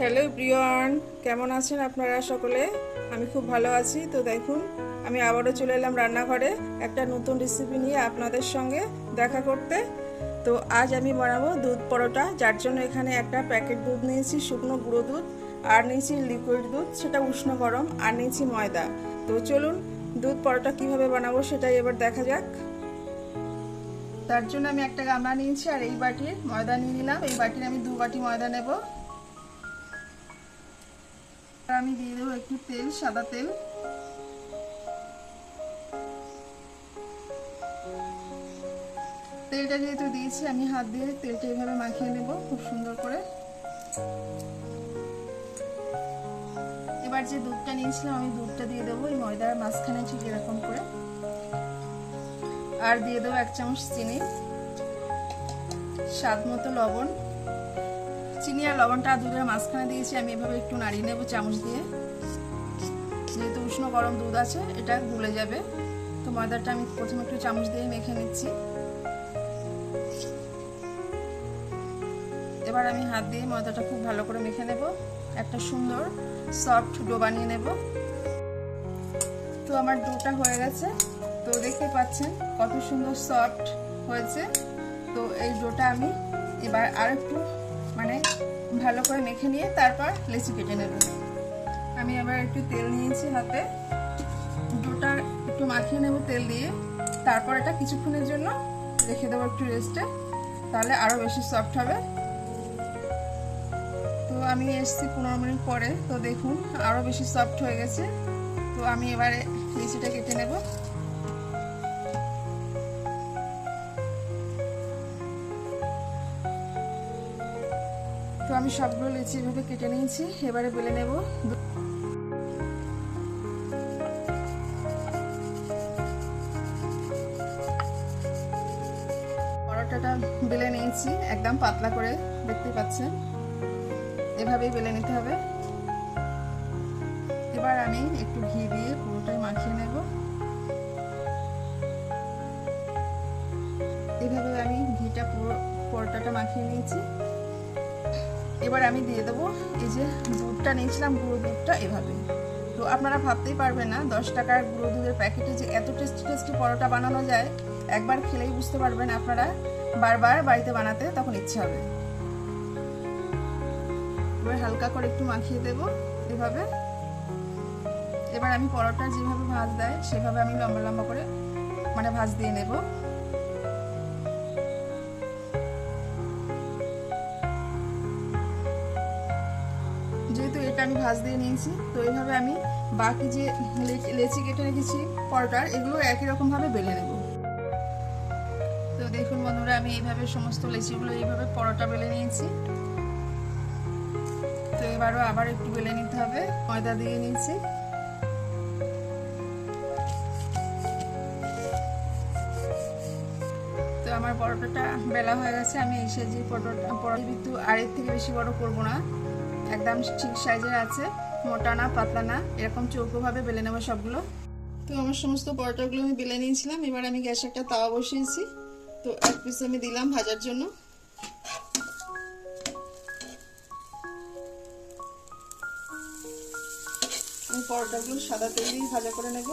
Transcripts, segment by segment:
Hello প্রিয়ন, কেমন আছেন আপনারা সকলে? আমি খুব ভালো আছি। তো দেখুন, আমি আবারও চলে এলাম রান্নাঘরে একটা নতুন রেসিপি নিয়ে আপনাদের সঙ্গে দেখা করতে। তো আজ আমি বানাবো দুধ পরোটা, যার জন্য এখানে একটা প্যাকেট দুধ নিয়েছি, শুকনো গুঁড়ো দুধ, আর নিয়েছি লিকুইড দুধ, সেটা উষ্ণ গরম, আর নিয়েছি ময়দা। তো চলুন, দুধ পরোটা কীভাবে বানাবো সেটাই এবার দেখা যাক। তার জন্য আমি একটা গামলা নিয়েছি, আর এই বাটির ময়দা নিয়ে নিলাম। এই বাটির আমি দু বাটি ময়দা নেব। আমি দিয়ে দেবো একটু তেল, সাদা তেল। তেলটা যেহেতু দিয়েছি, আমি হাত দিয়ে তেলটা এইভাবে মাখিয়ে নেব খুব সুন্দর করে। এবার যে দুধটা নিয়েছিলাম, আমি দুধটা দিয়ে দেবো এই ময়দার মাঝখানে ঠিক এরকম করে। আর দিয়ে দেবো এক চামচ চিনি, স্বাদ মতো লবণ। চিনি আর লবণটা দুধের মাঝখানে দিয়েছি, আমি এভাবে একটু নাড়িয়ে নেব চামচ দিয়ে। যেহেতু উষ্ণ গরম দুধ আছে, এটা গুলে যাবে। তো ময়দাটা আমি প্রথমে একটু চামচ দিয়ে মেখে নিচ্ছি। এবার আমি হাত দিয়ে ময়দাটা খুব ভালো করে মেখে নেব। একটা সুন্দর সফট ডো বানিয়ে নেব। তো আমার ডোটা হয়ে গেছে। তো দেখতে পাচ্ছেন কত সুন্দর সফট হয়েছে। তো এই ডোটা আমি এবার আর একটু মানে ভালো করে মেখে নিয়ে তারপর লেচি কেটে নেব। আমি আবার একটু তেল নিয়েছি হাতে। ডোটা একটু মাখিয়ে নেব তেল দিয়ে। তারপর এটা কিছুক্ষণের জন্য রেখে দেবো একটু রেস্টে। তাহলে আরও বেশি সফট হবে। তো আমি এসছি পনেরো মিনিট পরে। তো দেখুন আরও বেশি সফট হয়ে গেছে। তো আমি এবারে লিচিটা কেটে নেব। তো আমি সবগুলো লিচি এভাবে কেটে নিয়েছি, এবারে বেলে নেব। পরোটাটা বেলে নিয়েছি, একদম পাতলা করে, দেখতে পাচ্ছেন। এভাবেই বেলে নিতে হবে। এবার আমি একটু ঘি দিয়ে পুরোটাই মাখিয়ে নেব। এভাবে আমি ঘিটা পুরো পরোটাটা মাখিয়ে নিয়েছি। এবার আমি দিয়ে দেবো এই যে দুধটা নিয়েছিলাম, গুঁড়ো দুধটা এভাবে। তো আপনারা ভাবতেই পারবেন না, দশ টাকার গুঁড়ো দুধের প্যাকেটে যে এত টেস্টি টেস্টি পরোটা বানানো যায়, একবার খেলেই বুঝতে পারবেন আপনারা, বারবার বাড়িতে বানাতে তখন ইচ্ছে হবে। এবার হালকা করে একটু মাখিয়ে দেব এভাবে। এবার আমি পরোটা যেভাবে ভাজ দেয়, সেভাবে আমি লম্বা লম্বা করে মানে ভাজ দিয়ে নেব। যেহেতু এটা আমি ভাজ দিয়ে নিয়েছি, তো এইভাবে আমি বাকি যে লেচি কেটে রেখেছি, পরোটার এগুলো একই রকমভাবে বেলে নেব। তো দেখুন বন্ধুরা, আমি এইভাবে সমস্ত লেচিগুলো এইভাবে পরোটা বেলে নিয়েছি। তো এবারও আবার একটু বেলে নিতে হবে, ময়দা দিয়ে নিয়েছি। তো আমার পরোটাটা বেলা হয়ে গেছে, আমি এই সাইজের পরোটা পরোটা কিন্তু আর এর থেকে বেশি বড় করব না। একদম ঠিক সাইজের আছে, মোটা না, পাতলা না, এরকম চৌকোভাবে বেলে নেব সবগুলো। তো আমার সমস্ত পরোটাগুলো আমি বেলে নিয়েছিলাম, এবার আমি গ্যাসে একটা তাওয়া বসিয়েছি। তো এক পিস আমি দিলাম ভাজার জন্য। আমি পরোটাগুলো সাদা তেল দিয়ে ভাজা করে নেব।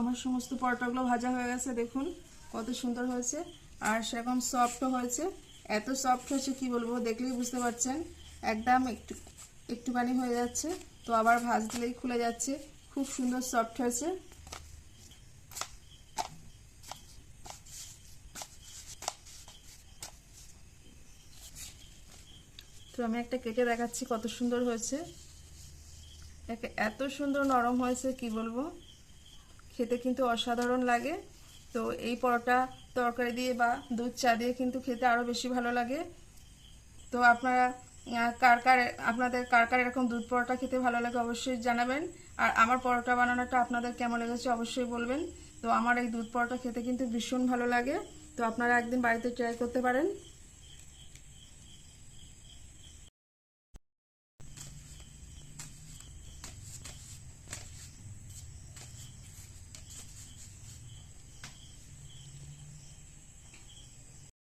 আমার সমস্ত পরোটাগুলো ভাজা হয়ে গেছে, দেখুন কত সুন্দর হয়েছে। আর সেরকম সফটও হয়েছে। এত সফট হয়েছে, কি বলব, দেখলেই বুঝতে পারছেন। একদম একটু, একটুখানি হয়ে যাচ্ছে, তো আবার ভাজ দিলেই খুলে যাচ্ছে। খুব সুন্দর সফট হয়েছে। তো আমি একটা কেটে দেখাচ্ছি কত সুন্দর হয়েছে। এত সুন্দর নরম হয়েছে, কি বলব। খেতে কিন্তু অসাধারণ লাগে। তো এই পরোটা তরকারি দিয়ে বা দুধ চা দিয়ে কিন্তু খেতে আরও বেশি ভালো লাগে। তো আপনারা কার কার, আপনাদের কার কার এরকম দুধ পরোটা খেতে ভালো লাগে অবশ্যই জানাবেন। আর আমার পরোটা বানানোটা আপনাদের কেমন লেগেছে অবশ্যই বলবেন। তো আমার এই দুধ পরোটা খেতে কিন্তু ভীষণ ভালো লাগে। তো আপনারা একদিন বাড়িতে ট্রাই করতে পারেন।